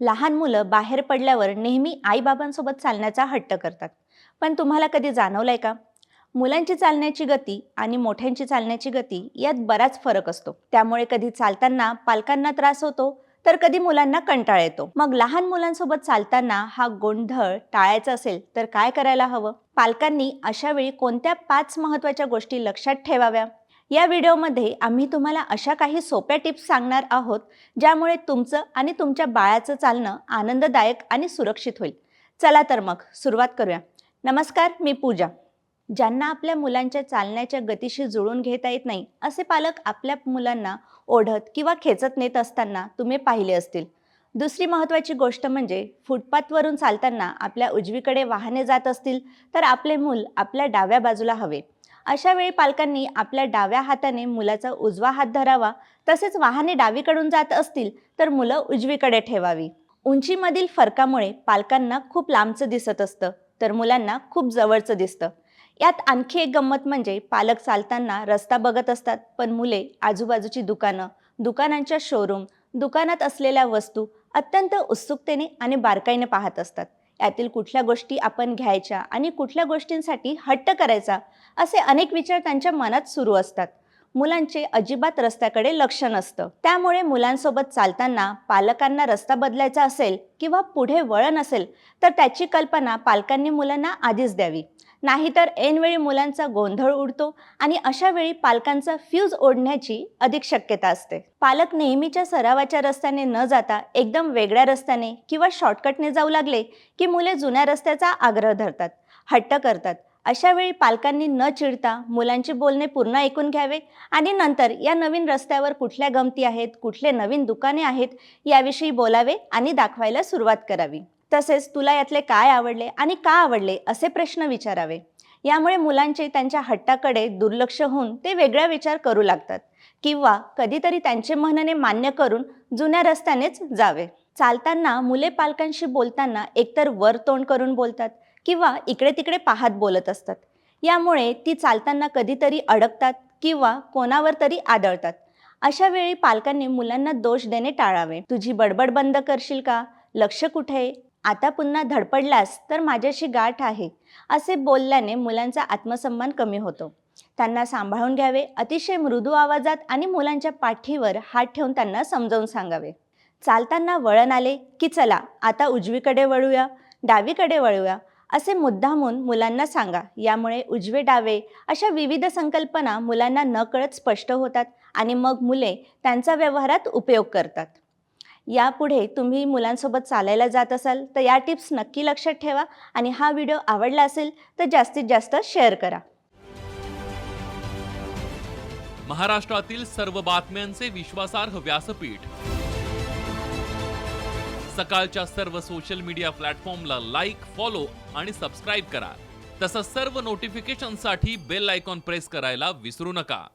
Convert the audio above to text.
लहान मुलं बाहेर पडल्यावर नेहमी आईबाबांसोबत चालण्याचा हट्ट करतात. पण तुम्हाला कधी जाणवलंय का? मुलांची चालण्याची गती आणि मोठ्यांची चालण्याची गती यात बराच फरक असतो. त्यामुळे कधी चालताना पालकांना त्रास होतो तर कधी मुलांना कंटाळा येतो. मग लहान मुलांसोबत चालताना हा गोंधळ टाळायचा असेल तर काय करायला हवं? पालकांनी अशा वेळी कोणत्या पाच महत्त्वाच्या गोष्टी लक्षात ठेवाव्या? या व्हिडिओमध्ये आम्ही तुम्हाला अशा काही सोप्या टिप्स सांगणार आहोत ज्यामुळे तुमचं आणि तुमच्या बाळाचं चालणं आनंददायक आणि सुरक्षित होईल. चला तर मग सुरुवात करूया. नमस्कार मी पूजा. ज्यांना आपल्या मुलांच्या चालण्याच्या गतीशी जुळून घेता येत नाही असे पालक आपल्या मुलांना ओढत किंवा खेचत नेत असताना तुम्ही पाहिले असतील. दुसरी महत्त्वाची गोष्ट म्हणजे फुटपाथवरून चालताना आपल्या उजवीकडे वाहने जात असतील तर आपले मूल आपल्या डाव्या बाजूला हवे. अशा वेळी पालकांनी आपल्या डाव्या हाताने मुलाचा उजवा हात धरावा. तसेच वाहने डावीकडून जात असतील तर मुलं उजवीकडे ठेवावी. उंचीमधील फरकामुळे पालकांना खूप लांबचं दिसत असतं तर मुलांना खूप जवळचं दिसतं. यात आणखी एक गंमत म्हणजे पालक चालताना रस्ता बघत असतात पण मुले आजूबाजूची दुकानं दुकानांच्या शोरूम दुकानात असलेल्या वस्तू अत्यंत उत्सुकतेने आणि बारकाईने पाहत असतात. यातील कुठल्या गोष्टी आपण घ्यायच्या आणि कुठल्या गोष्टींसाठी हट्ट करायचा असे अनेक विचार त्यांच्या मनात सुरू असतात. मुलांचे अजिबात रस्त्याकडे लक्ष नसतं. त्यामुळे मुलांसोबत चालताना पालकांना रस्ता बदलायचा असेल किंवा पुढे वळण असेल तर त्याची कल्पना पालकांनी मुलांना आधीच द्यावी. नाहीतर ऐनवेळी मुलांचा गोंधळ उडतो आणि अशा वेळी पालकांचा फ्यूज ओढण्याची अधिक शक्यता असते. पालक नेहमीच्या सरावाच्या रस्त्याने न जाता एकदम वेगळ्या रस्त्याने किंवा शॉर्टकटने जाऊ लागले की मुले जुन्या रस्त्याचा आग्रह धरतात हट्ट करतात. अशा वेळी पालकांनी न चिडता मुलांचे बोलणे पूर्ण ऐकून घ्यावे आणि नंतर या नवीन रस्त्यावर कुठल्या गमती आहेत कुठले नवीन दुकाने आहेत याविषयी बोलावे आणि दाखवायला सुरुवात करावी. तसेच तुला यातले काय आवडले आणि का आवडले असे प्रश्न विचारावे. यामुळे मुलांचे त्यांच्या हट्टाकडे दुर्लक्ष होऊन ते वेगळा विचार करू लागतात किंवा कधीतरी त्यांचे म्हणणे मान्य करून जुन्या रस्त्यानेच जावे. चालताना मुले पालकांशी बोलताना एकतर वर तोंड करून बोलतात किंवा इकडे तिकडे पाहत बोलत असतात. यामुळे ती चालताना कधीतरी अडकतात किंवा कोणावर तरी आदळतात. अशा वेळी पालकांनी मुलांना दोष देणे टाळावे. तुझी बडबड बंद करशील का? लक्ष कुठे? आता पुन्हा धडपडलास तर माझ्याशी गाठ आहे असे बोलल्याने मुलांचा आत्मसन्मान कमी होतो. त्यांना सांभाळून घ्यावे अतिशय मृदू आवाजात आणि मुलांच्या पाठीवर हात ठेवून त्यांना समजावून सांगावे. चालताना वळण आले की चला आता उजवीकडे वळूया डावीकडे वळूया असे मुद्दामून मुलांना सांगा. यामुळे उजवे डावे अशा विविध संकल्पना मुलांना नकळत स्पष्ट होतात आणि मग मुले त्यांचा व्यवहारात उपयोग करतात. यापुढे तुम्ही मुलांसोबत चालायला जात असाल तर या टिप्स नक्की लक्षात ठेवा आणि हा व्हिडिओ आवडला असेल तर जास्तीत जास्त शेअर करा. महाराष्ट्रातील सर्व बातम्यांचे विश्वासार्ह व्यासपीठ. सकाळच्या सर्व सोशल मीडिया प्लॅटफॉर्मला लाईक फॉलो आणि सबस्क्राईब करा. तसंच सर्व नोटिफिकेशनसाठी बेल आयकॉन प्रेस करायला विसरू नका.